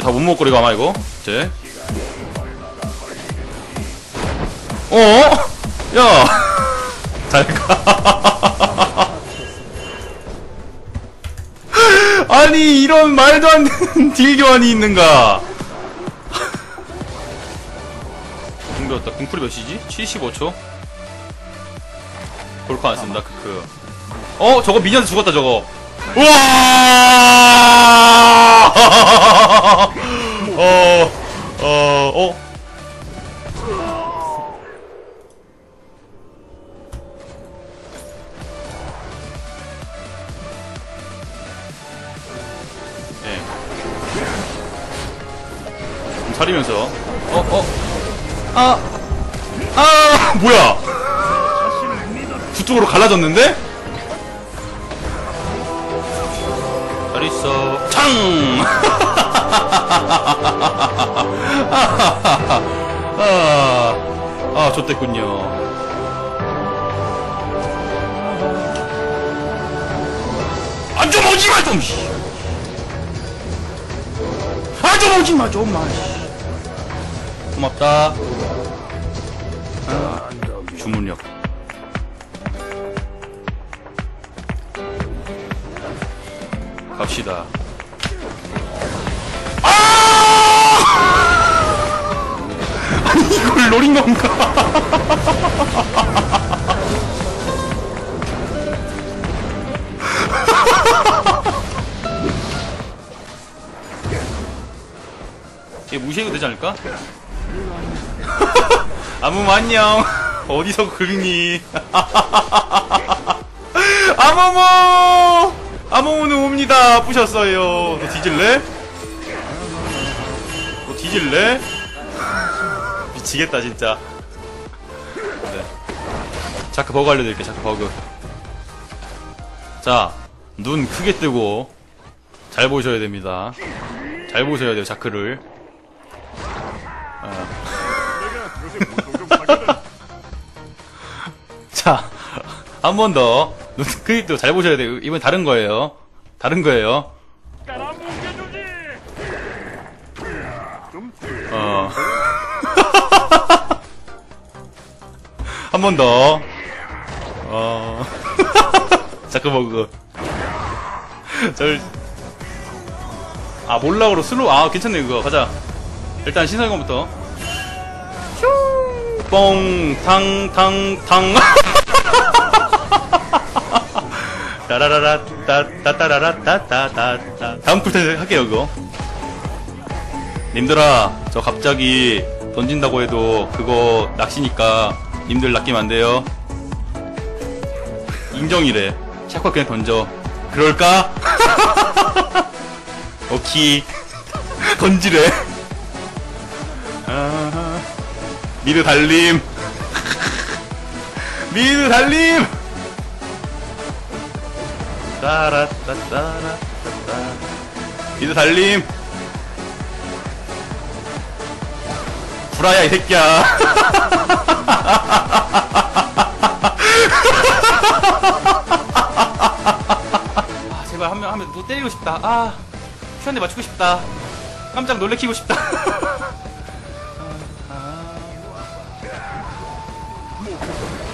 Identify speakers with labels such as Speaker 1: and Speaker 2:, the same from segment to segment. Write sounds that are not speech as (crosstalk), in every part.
Speaker 1: 다못 먹고 이거 아마 이거 이제 어? 야! (laughs) 잘가 (laughs) 아니 이런 말도 안 되는 (laughs) 딜 교환이 있는가 궁배웠다 궁풀이 몇이지? 75초? 볼코 안 쓴다 크크 어? 저거 미니언 죽었다 저거 우와 어, 어, 어. 예. 좀 차리면서. 어, 어. 아, 아, 뭐야. 두 쪽으로 갈라졌는데? 잘 있어. 창! (laughs) 아, 아, 좋댔군요. 아, 좀 오지 마, 좀! 씨. 아, 좀 오지 마, 좀 마, 씨. 고맙다. 아, 주문력. 갑시다. (laughs) 아니 이걸 노린 건가? (laughs) 얘 무시해도 되지 않을까? (laughs) 아무 안녕. 어디서 긁니? 아무무! 아무무는 옵니다. 부셨어요. 너 뒤질래? 너 뒤질래? 미치겠다 진짜. 네. 자크 버그 알려드릴게. 자크 버그. 자, 눈 크게 뜨고 잘 보셔야 됩니다. 잘 보셔야 돼요. 자크를. 어. (laughs) 자, 한 번 더. 뜨고 잘 보셔야 돼요. 이번 다른 거예요. 다른 거예요. 어. (laughs) 한 번 더. 어. (laughs) 자크버그. 절. 아, 몰락으로 슬로우. 아, 괜찮네, 그거. 가자. 일단 신설공부터. 슝! 뽕, 탕, 탕, 탕. (laughs) 따라라라, 따, 따따라라, 따따따따. 다음 풀때 할게요, 그거. 님들아, 저 갑자기 던진다고 해도 그거 낚시니까 님들 낚이면 안 돼요. 인정이래. 샤파 그냥 던져. 그럴까? (laughs) 오키. 던지래. 미드 달림. (laughs) 미드 달림! 따라따따라따따. 미드 달림! 구라야, 이 새끼야. (laughs) 아, 제발 한 명, 한 명, 너 때리고 싶다. 아, 큐한대 맞추고 싶다. 깜짝 놀래키고 싶다. (laughs)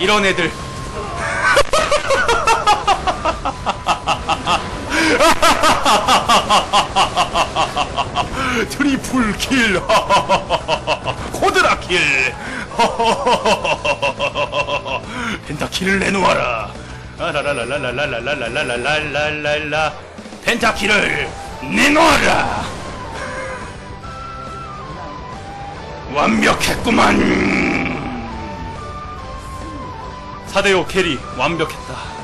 Speaker 1: 이런 애들. (laughs) (laughs) 트리플 킬. (laughs) 코드라 킬. (laughs) 펜타킬을 내놓아라. 라라라라라라라라라라라라라라 펜타킬을 내놓아라. 완벽했구만. 4대5 캐리 완벽했다.